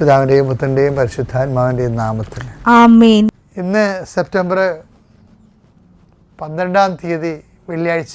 പിതാവിന്റെയും പുത്രന്റെയും പരിശുദ്ധാത്മാവിന്റെയും നാമത്തിൽ. ആമേൻ. ഇന്ന് സെപ്റ്റംബർ പന്ത്രണ്ടാം തീയതി വെള്ളിയാഴ്ച.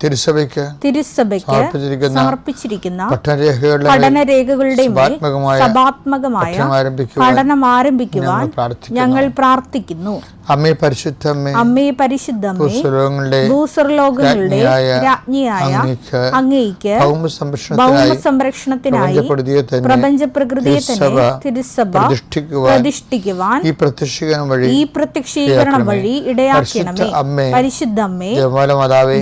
തിരുസഭയ്ക്ക് തിരുസഭയ്ക്ക് സമർപ്പിച്ചിരിക്കുന്ന സമർപ്പിച്ചിരിക്കുന്ന പഠനരേഖകളുടെ പഠനരേഖകളുടെ മേൽ സഭാത്മകമായ സഭാത്മകമായ പഠനം ആരംഭിക്കുവാൻ ഞങ്ങൾ പ്രാർത്ഥിക്കുന്നു. അമ്മേ പരിശുദ്ധമ്മേ അമ്മേ പരിശുദ്ധമ്മേ ഭൂസ്വർലോകങ്ങളുടെ രാജ്ഞിയായ അങ്ങേക്ക് ഭൗമ സംരക്ഷണത്തിനായി പ്രപഞ്ച പ്രകൃതിയെ തന്നെ തിരുസഭ പ്രതിഷ്ഠിക്കുവാൻ ഈ പ്രത്യക്ഷീകരണം വഴി ഈ പ്രത്യക്ഷീകരണം വഴി ഇടയാക്കണമേ. പരിശുദ്ധമ്മേ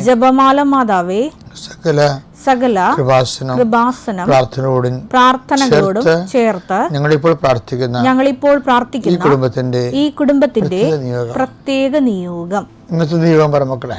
ജപമാല മാതാവേ ജപമാല മാതാവേ സകല സകല കൃപാസനം കൃപാസനം പ്രാർത്ഥനയോടും പ്രാർത്ഥനകളോടും ചേർത്ത് ഞങ്ങളിപ്പോൾ പ്രാർത്ഥിക്കുന്ന ഞങ്ങളിപ്പോൾ ഇപ്പോൾ പ്രാർത്ഥിക്കുന്ന കുടുംബത്തിന്റെ ഈ കുടുംബത്തിന്റെ പ്രത്യേക നിയോഗം. പ്രത്യേക നിയോഗം. ഇന്നത്തെ നിയോഗം പറ മക്കളെ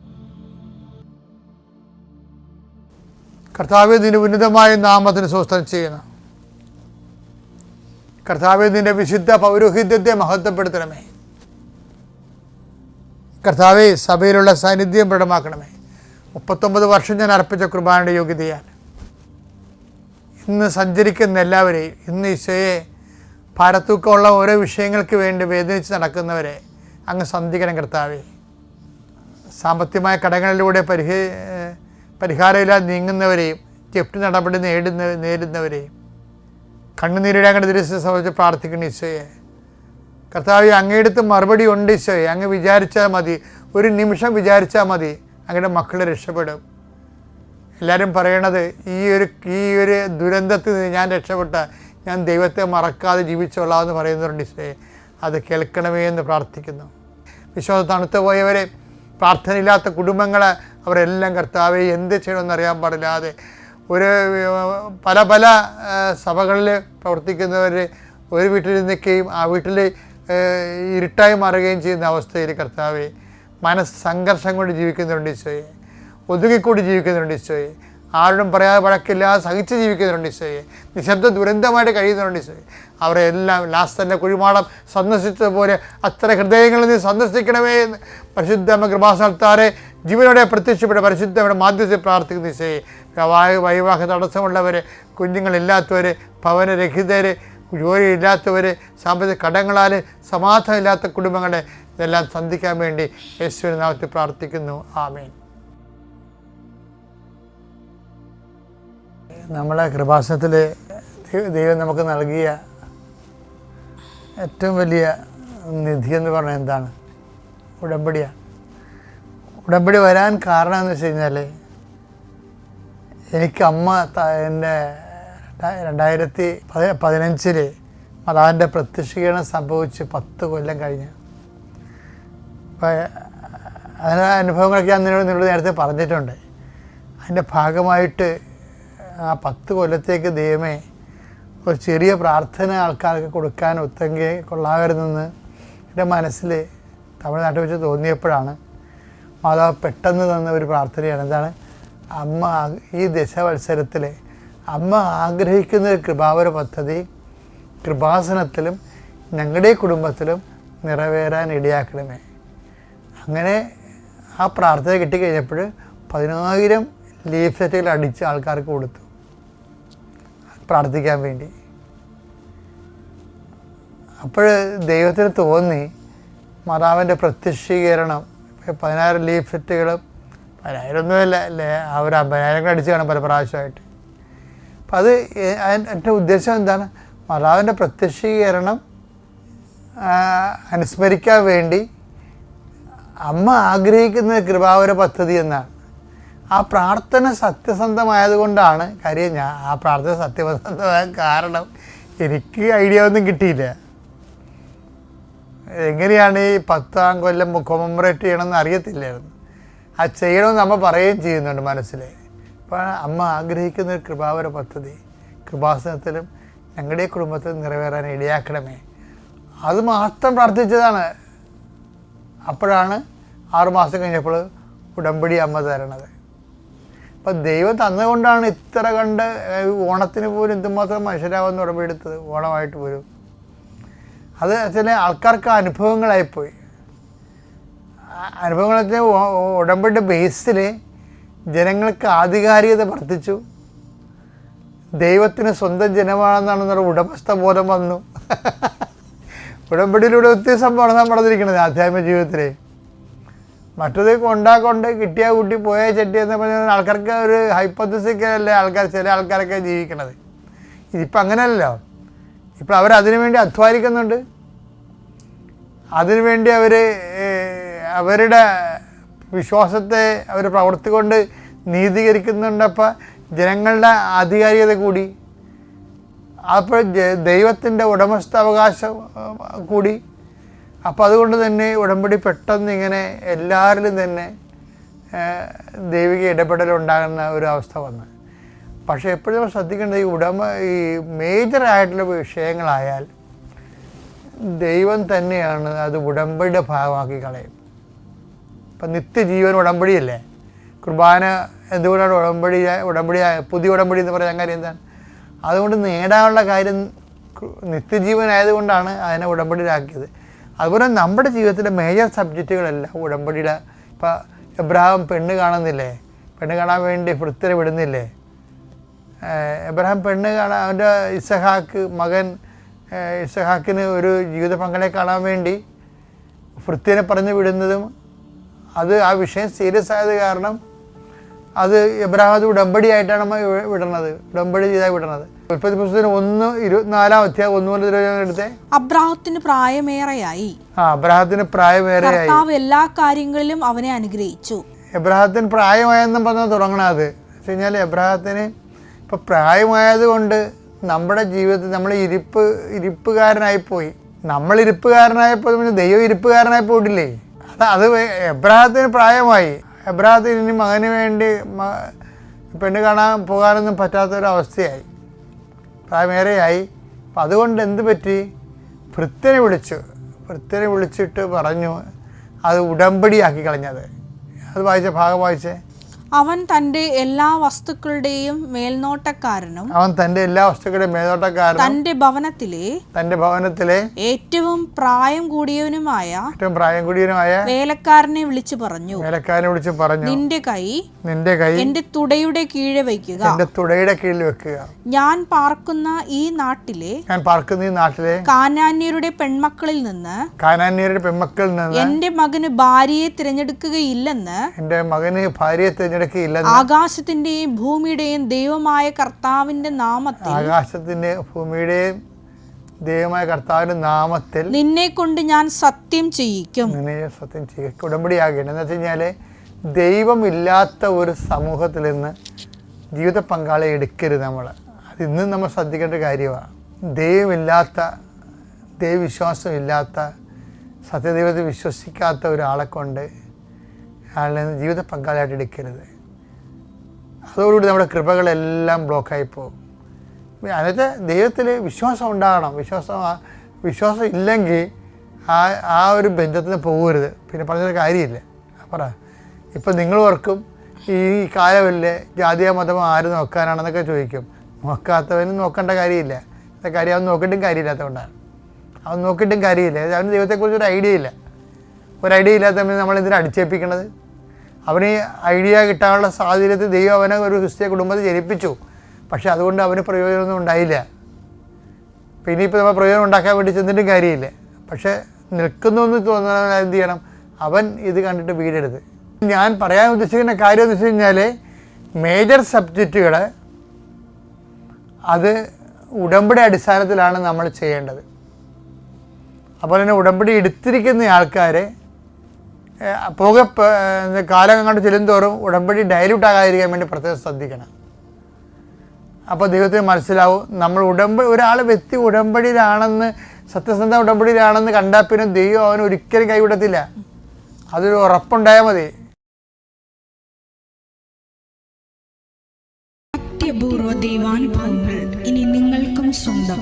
കർത്താവെ നിന്റെ ഉന്നതമായ നാമത്തിന് സ്വസ്ഥം ചെയ്യണം കർത്താവ് നിന്റെ വിശുദ്ധ പൗരോഹിത്യത്തെ മഹത്വപ്പെടുത്തണമേ. കർത്താവെ സഭയിലുള്ള സാന്നിധ്യം പ്രകടമാക്കണമേ. മുപ്പത്തൊമ്പത് വർഷം ഞാൻ അർപ്പിച്ച കുർബാനയുടെ യോഗ്യതയാണ്. ഇന്ന് സഞ്ചരിക്കുന്ന എല്ലാവരെയും ഇന്ന് ഈശോയെ ഭാരത്തൂക്കമുള്ള ഓരോ വിഷയങ്ങൾക്ക് വേണ്ടി വേദനിച്ച് നടക്കുന്നവരെ അങ്ങ് സന്ധിക്കണം കർത്താവേ. സാമ്പത്തികമായ കടങ്ങളിലൂടെ പരിഹ പരിഹാരമില്ലാതെ നീങ്ങുന്നവരെയും ജപ്തി നടപടി നേടുന്ന നേരിടുന്നവരെയും കണ്ട് തിരിച്ച് സംബന്ധിച്ച് പ്രാർത്ഥിക്കണം ഈശോയെ. കർത്താവ് അങ്ങയെടുത്ത് മറുപടി ഉണ്ട് ഈശോയെ. അങ്ങ് വിചാരിച്ചാൽ മതി. ഒരു നിമിഷം വിചാരിച്ചാൽ മതി അങ്ങയുടെ മക്കൾ രക്ഷപ്പെടും. എല്ലാവരും പറയണത് ഈ ഒരു ഈ ഒരു ദുരന്തത്തിൽ നിന്ന് ഞാൻ രക്ഷപ്പെട്ട ഞാൻ ദൈവത്തെ മറക്കാതെ ജീവിച്ചോളാം എന്ന് പറയുന്നുണ്ട് ഈശോയെ. അത് കേൾക്കണമേ എന്ന് പ്രാർത്ഥിക്കുന്നു. വിശ്വാസം തണുത്തു പോയവരെ പ്രാർത്ഥനയില്ലാത്ത കുടുംബങ്ങൾ അവരെല്ലാം കർത്താവെ എന്ത് ചെയ്യണമെന്ന് അറിയാൻ പാടില്ലാതെ ഒരു പല പല സഭകളിൽ പ്രവർത്തിക്കുന്നവർ ഒരു വീട്ടിൽ നിൽക്കുകയും ആ വീട്ടിൽ ഇരുട്ടായി മാറുകയും ചെയ്യുന്ന അവസ്ഥയിൽ കർത്താവെ മനസ്സംഘർഷം കൊണ്ട് ജീവിക്കുന്നുണ്ട് ഈശോയെ. ഒതുങ്ങിക്കൂടി ജീവിക്കുന്നുണ്ട് ഈശോയെ. ആരോടും പറയാതെ വഴക്കില്ലാതെ സഹിച്ച് ജീവിക്കുന്നുണ്ട് ഈശോയെ. നിശബ്ദ ദുരന്തമായിട്ട് കഴിയുന്നുണ്ട് ഈശോയെ. അവരെ എല്ലാം ലാസ്റ്റന്റെ കുഴിമാടം സന്ദർശിച്ചതുപോലെ അത്ര ഹൃദയങ്ങളിൽ നിന്ന് സന്ദർശിക്കണമേ എന്ന് പരിശുദ്ധമ്മ കൃപാസ്ഥലത്താരെ ജീവനോടെ പ്രത്യക്ഷപ്പെട്ട പരിശുദ്ധമ്മയുടെ മാധ്യത്തിൽ പ്രാർത്ഥിക്കുന്ന ഈശോയെ. വൈ വൈവാഹ തടസ്സമുള്ളവർ കുഞ്ഞുങ്ങളില്ലാത്തവർ ഭവനരഹിതർ ജോലിയില്ലാത്തവർ സാമ്പത്തിക കടങ്ങളാൽ സമാധാനമില്ലാത്ത കുടുംബങ്ങളെ ഇതെല്ലാം സന്ധിക്കാൻ വേണ്ടി യേശുവിനെ നാമത്തിൽ പ്രാർത്ഥിക്കുന്നു. ആമേൻ. നമ്മളെ കൃപാസനത്തിൽ ദൈവം നമുക്ക് നൽകിയ ഏറ്റവും വലിയ നിധി എന്ന് പറഞ്ഞാൽ എന്താണ്? ഉടമ്പടിയാണ് ഉടമ്പടി വരാൻ കാരണം എന്ന് വെച്ച് കഴിഞ്ഞാൽ എനിക്ക് അമ്മ എന്റെ രണ്ടാ- രണ്ടായിരത്തി പതി പതിനഞ്ചിൽ മതാവിന്റെ പ്രത്യക്ഷീകരണം സംഭവിച്ച് പത്ത് കൊല്ലം കഴിഞ്ഞ്. അപ്പോൾ അതിന്റെ അനുഭവങ്ങളൊക്കെ ഞാൻ നിന്നോട് നേരത്തെ പറഞ്ഞിട്ടുണ്ട്. അതിന്റെ ഭാഗമായിട്ട് ആ പത്ത് കൊല്ലത്തേക്ക് ദൈവമേ ഒരു ചെറിയ പ്രാർത്ഥന ആൾക്കാർക്ക് കൊടുക്കാൻ ഒത്തെങ്കിൽ കൊള്ളാകരുതെന്ന് എന്റെ മനസ്സിൽ തമിഴ്നാട്ടിൽ വെച്ച് തോന്നിയപ്പോഴാണ്. മാതാവ് പെട്ടെന്ന് തന്ന ഒരു പ്രാർത്ഥനയാണ്. എന്താണ്? അമ്മ ഈ ദശവത്സരത്തിൽ അമ്മ ആഗ്രഹിക്കുന്ന ഒരു കൃപാവര പദ്ധതി കൃപാസനത്തിലും ഞങ്ങളുടെ കുടുംബത്തിലും നിറവേറാൻ ഇടയാക്കണമേ. അങ്ങനെ ആ പ്രാർത്ഥന കിട്ടിക്കഴിഞ്ഞപ്പോൾ പതിനായിരം ലീഫ് സെറ്റുകൾ അടിച്ച് ആൾക്കാർക്ക് കൊടുത്തു. പ്രാർത്ഥിക്കാൻ വേണ്ടി. അപ്പോൾ ദൈവത്തിന് തോന്നി മാതാവിന്റെ പ്രത്യക്ഷീകരണം. പതിനായിരം ലീഫറ്റുകളും പതിനായിരം ഒന്നുമല്ല അല്ലേ? ആ ഒരു അമ്പതിനായിരം അടിച്ച് കാണും പല പ്രാവശ്യമായിട്ട്. അപ്പം അത് എന്റെ ഉദ്ദേശം എന്താണ്? മാതാവിന്റെ പ്രത്യക്ഷീകരണം അനുസ്മരിക്കാൻ വേണ്ടി അമ്മ ആഗ്രഹിക്കുന്ന കൃപാവര പദ്ധതി എന്നാണ്. ആ പ്രാർത്ഥന സത്യസന്ധമായതുകൊണ്ടാണ് കാര്യം ഞാൻ ആ പ്രാർത്ഥന സത്യസന്ധമായ കാരണം. എനിക്ക് ഐഡിയ ഒന്നും കിട്ടിയില്ല. എങ്ങനെയാണ് ഈ പത്താം കൊല്ലം കൊമമറേറ്റ് ചെയ്യണമെന്ന് അറിയത്തില്ലായിരുന്നു. ആ ചെയ്യണമെന്ന് അമ്മ പറയുകയും ചെയ്യുന്നുണ്ട് മനസ്സിൽ അപ്പോൾ അമ്മ ആഗ്രഹിക്കുന്ന ഒരു കൃപാവര പദ്ധതി കൃപാസനത്തിലും ഞങ്ങളുടെ കുടുംബത്തിൽ നിറവേറാൻ ഇടയാക്കണമേ. അത് മാത്രം പ്രാർത്ഥിച്ചതാണ്. അപ്പോഴാണ് ആറുമാസം കഴിഞ്ഞപ്പോൾ ഉടമ്പടി അമ്മ തരണത്. അപ്പം ദൈവം തന്നുകൊണ്ടാണ് ഇത്ര കണ്ട് ഓണത്തിന് പോലും എന്തുമാത്രം മനുഷ്യരാവെന്ന് ഉടമ്പെടുത്തത് ഓണമായിട്ട് പോലും. അത് ചില ആൾക്കാർക്ക് അനുഭവങ്ങളായിപ്പോയി. അനുഭവങ്ങളൊക്കെ ഉടമ്പടി ബേസിൽ ജനങ്ങൾക്ക് ആധികാരികത വർദ്ധിച്ചു. ദൈവത്തിന് സ്വന്തം ജനമാണെന്നാണെന്നുള്ള ഉടമസ്ഥ ബോധം വന്നു. ഉടമ്പടിയിലൂടെ ഒത്തിരി സംഭവമാണ് നടന്നിരിക്കുന്നത് ആധ്യാത്മിക ജീവിതത്തിൽ മറ്റത് കൊണ്ടാ കൊണ്ട് കിട്ടിയ കുട്ടി പോയ ചെട്ടി എന്ന് പറഞ്ഞാൽ ആൾക്കാർക്ക് ഒരു ഹൈപ്പത്തിസിക്കലല്ലേ ആൾക്കാർ ചില ആൾക്കാരൊക്കെ ജീവിക്കണത്. ഇതിപ്പോൾ അങ്ങനെയല്ലോ ഇപ്പോൾ അവർ അതിനു വേണ്ടി അധ്വാനിക്കുന്നുണ്ട്. അതിനുവേണ്ടി അവർ അവരുടെ വിശ്വാസത്തെ അവർ പ്രവർത്തി കൊണ്ട് നീതീകരിക്കുന്നുണ്ട്. അപ്പം ജനങ്ങളുടെ ആധികാരികത കൂടി. അപ്പോൾ ദൈവത്തിന്റെ ഉടമസ്ഥാവകാശം കൂടി. അപ്പോൾ അതുകൊണ്ട് തന്നെ ഉടമ്പടി പെട്ടെന്ന് ഇങ്ങനെ എല്ലാവരിലും തന്നെ ദൈവിക ഇടപെടലുണ്ടാകുന്ന ഒരു അവസ്ഥ വന്നു. പക്ഷേ എപ്പോഴും നമ്മൾ ശ്രദ്ധിക്കേണ്ടത് ഈ ഉടമ ഈ മേജറായിട്ടുള്ള വിഷയങ്ങളായാൽ ദൈവം തന്നെയാണ് അത് ഉടമ്പടിയുടെ ഭാഗമാക്കി കളയും. ഇപ്പം നിത്യജീവൻ ഉടമ്പടിയല്ലേ? കുർബാന എന്തുകൊണ്ടാണ് ഉടമ്പടി ഉടമ്പടി പുതിയ ഉടമ്പടി എന്ന് പറയാൻ കാര്യം എന്താണ്? അതുകൊണ്ട് നേടാനുള്ള കാര്യം നിത്യജീവൻ നിത്യജീവനായതുകൊണ്ടാണ് അതിനെ ഉടമ്പടിയിലാക്കിയത്. അതുപോലെ നമ്മുടെ ജീവിതത്തിലെ മേജർ സബ്ജക്റ്റുകളെല്ലാം ഉടമ്പടിയുടെ ഇപ്പം എബ്രഹാം പെണ്ണ് കാണുന്നില്ലേ? പെണ്ണ് കാണാൻ വേണ്ടി വൃത്തിരെ വിടുന്നില്ലേ? എബ്രഹാം പെണ്ണ് കാണാൻ അവന്റെ ഇസഹാക്ക് മകൻ ഇസഹാക്കിന് ഒരു ജീവിത പങ്കാളിയെ കാണാൻ വേണ്ടി വൃത്തിനെ പറഞ്ഞു വിടുന്നതും അത് ആ വിഷയം സീരിയസ് ആയത് കാരണം അത് എബ്രാഹത്ത് ഉടമ്പടി ആയിട്ടാണ് നമ്മൾ വി- വിടണത്. ഉടമ്പടി ചെയ്താൽ വിടണത്. ഉൽപ്പത്തി പുസ്തകത്തിന് ഒന്ന് ഇരുപത്തിനാലാം അധ്യായം ഒന്ന് മുതൽ എടുത്തേ? അബ്രാഹത്തിന് പ്രായമേറെയായി. ആ അബ്രാഹത്തിന് പ്രായമേറെയായി. എല്ലാ കാര്യങ്ങളിലും അവനെ അനുഗ്രഹിച്ചു. എബ്രാഹത്തിന് പ്രായമായെന്നും പറഞ്ഞാൽ തുടങ്ങണം അത് വെച്ച് കഴിഞ്ഞാൽ എബ്രാഹത്തിന് ഇപ്പൊ പ്രായമായത് കൊണ്ട് നമ്മുടെ ജീവിതത്തിൽ നമ്മൾ ഇരിപ്പ് ഇരിപ്പുകാരനായിപ്പോയി നമ്മൾ ഇരിപ്പുകാരനായപ്പോൾ പിന്നെ ദൈവം ഇരിപ്പുകാരനായി പോയിട്ടില്ലേ? അത് അത് എബ്രാഹത്തിന് പ്രായമായി. എബ്രാഹത്തിന് ഇനി മകന് വേണ്ടി പെണ്ണ് കാണാൻ പോകാനൊന്നും പറ്റാത്തൊരവസ്ഥയായി. പ്രായമേറെയായി. അപ്പം അതുകൊണ്ട് എന്ത് പറ്റി? ഭൃത്യനെ വിളിച്ചു. ഭൃത്യനെ വിളിച്ചിട്ട് പറഞ്ഞു അത് ഉടമ്പടിയാക്കി കളഞ്ഞത്. അത് വായിച്ച ഭാഗം വായിച്ചേ. അവൻ തന്റെ എല്ലാ വസ്തുക്കളുടെയും മേൽനോട്ടക്കാരനും അവൻ തന്റെ എല്ലാ വസ്തുക്കളുടെയും മേൽനോട്ടക്കാരൻ തന്റെ ഭവനത്തിലെ തന്റെ ഭവനത്തിലെ ഏറ്റവും പ്രായം കൂടിയവനുമായ ഏറ്റവും പ്രായം കൂടിയവനുമായ വേലക്കാരനെ വിളിച്ചു പറഞ്ഞു. വേലക്കാരനെ വിളിച്ചു പറഞ്ഞു. നിന്റെ കൈ നിന്റെ കൈ എന്റെ തുടയുടെ കീഴെ വയ്ക്കുക. എന്റെ തുടയുടെ കീഴിൽ വെക്കുക. ഞാൻ പാർക്കുന്ന ഈ നാട്ടിലെ ഞാൻ പാർക്കുന്ന ഈ നാട്ടിലെ കാനാന്യരുടെ പെൺമക്കളിൽ നിന്ന് കാനാന്യരുടെ പെൺമക്കളിൽ നിന്ന് എന്റെ മകന് ഭാര്യയെ തിരഞ്ഞെടുക്കുകയില്ലെന്ന് എന്റെ മകന് ഭാര്യയെ ആകാശത്തിന്റെയും ഭൂമിയുടെയും ദൈവമായ കർത്താവിന്റെ നാമത്തിൽ ആകാശത്തിന്റെ ഭൂമിയുടെയും ദൈവമായ കർത്താവിന്റെ നാമത്തിൽ നിന്നെ കൊണ്ട് ഞാൻ സത്യം ചെയ്യിക്കും. നിന്നെ സത്യം ചെയ്യുക ഉടമ്പടിയാകേണ്ടത് എന്ന് വെച്ച് കഴിഞ്ഞാൽ ദൈവമില്ലാത്ത ഒരു സമൂഹത്തിൽ നിന്ന് ജീവിത പങ്കാളി എടുക്കരുത് നമ്മൾ അത് ഇന്നും നമ്മൾ ശ്രദ്ധിക്കേണ്ട കാര്യമാണ് ദൈവമില്ലാത്ത ദൈവവിശ്വാസം ഇല്ലാത്ത സത്യദൈവത്തെ വിശ്വസിക്കാത്ത ഒരാളെ കൊണ്ട് അയാളെ ജീവിത പങ്കാളിയായിട്ട് എടുക്കരുത്. അതോടുകൂടി നമ്മുടെ കൃപകളെല്ലാം ബ്ലോക്കായി പോകും. അതായത് ദൈവത്തിൽ വിശ്വാസം ഉണ്ടാകണം. വിശ്വാസം വിശ്വാസം ഇല്ലെങ്കിൽ ആ ആ ഒരു ബന്ധത്തിന് പോകരുത്. പിന്നെ പറഞ്ഞൊരു കാര്യമില്ല. പറ. ഇപ്പം നിങ്ങൾ ഓർക്കും ഈ കാലമല്ലേ ജാതിയോ മതമോ ആര് നോക്കാനാണെന്നൊക്കെ ചോദിക്കും. നോക്കാത്തവന് നോക്കേണ്ട കാര്യമില്ല. കാര്യം അവൻ നോക്കിയിട്ടും കാര്യമില്ലാത്തതുകൊണ്ടാണ്. അവൻ നോക്കിയിട്ടും കാര്യമില്ല. അവന് ദൈവത്തെക്കുറിച്ച് ഒരു ഐഡിയ ഇല്ല. ഒരു ഐഡിയ ഇല്ലാത്തവന് നമ്മൾ ഇതിനെ അടിച്ചേൽപ്പിക്കണത്? അവന് ഐഡിയ കിട്ടാനുള്ള സാഹചര്യത്തിൽ ദൈവം അവനെ ഒരു ക്രിസ്ത്യ കുടുംബത്തിൽ ജനിപ്പിച്ചു. പക്ഷെ അതുകൊണ്ട് അവന് പ്രയോജനമൊന്നും ഉണ്ടായില്ല. പിന്നെ ഇപ്പോൾ നമ്മൾ പ്രയോജനം ഉണ്ടാക്കാൻ വേണ്ടി ചെന്നിട്ടും കാര്യമില്ല. പക്ഷേ നിൽക്കുന്നു എന്ന് എന്ത് ചെയ്യണം? അവൻ ഇത് കണ്ടിട്ട് വീടരുത്. ഞാൻ പറയാൻ ഉദ്ദേശിക്കുന്ന കാര്യം എന്ന് വെച്ച് കഴിഞ്ഞാൽ മേജർ സബ്ജക്റ്റുകൾ അത് ഉടമ്പടി അടിസ്ഥാനത്തിലാണ് നമ്മൾ ചെയ്യേണ്ടത്. അപ്പോൾ തന്നെ ഉടമ്പടി എടുത്തിരിക്കുന്ന ആൾക്കാരെ പോകെ കാലം അങ്ങോട്ട് ചെല്ലുന്തോറും ഉടമ്പടി ഡയലൂട്ട് ആകാതിരിക്കാൻ വേണ്ടി പ്രത്യേകം ശ്രദ്ധിക്കണം. അപ്പോൾ ദൈവത്തിന് മനസ്സിലാവും നമ്മൾ ഉടമ്പടി ഒരാൾ വ്യക്തി ഉടമ്പടിയിലാണെന്ന് സത്യസന്ധ ഉടമ്പടിയിലാണെന്ന് കണ്ടാൽ പിന്നെ ദൈവം അവന് ഒരിക്കലും കൈവിടത്തില്ല. അതൊരു ഉറപ്പുണ്ടായാൽ മതി. അത്യപൂർവ ദൈവാനുഭവങ്ങൾ ഇനി നിങ്ങൾക്കും സ്വന്തം.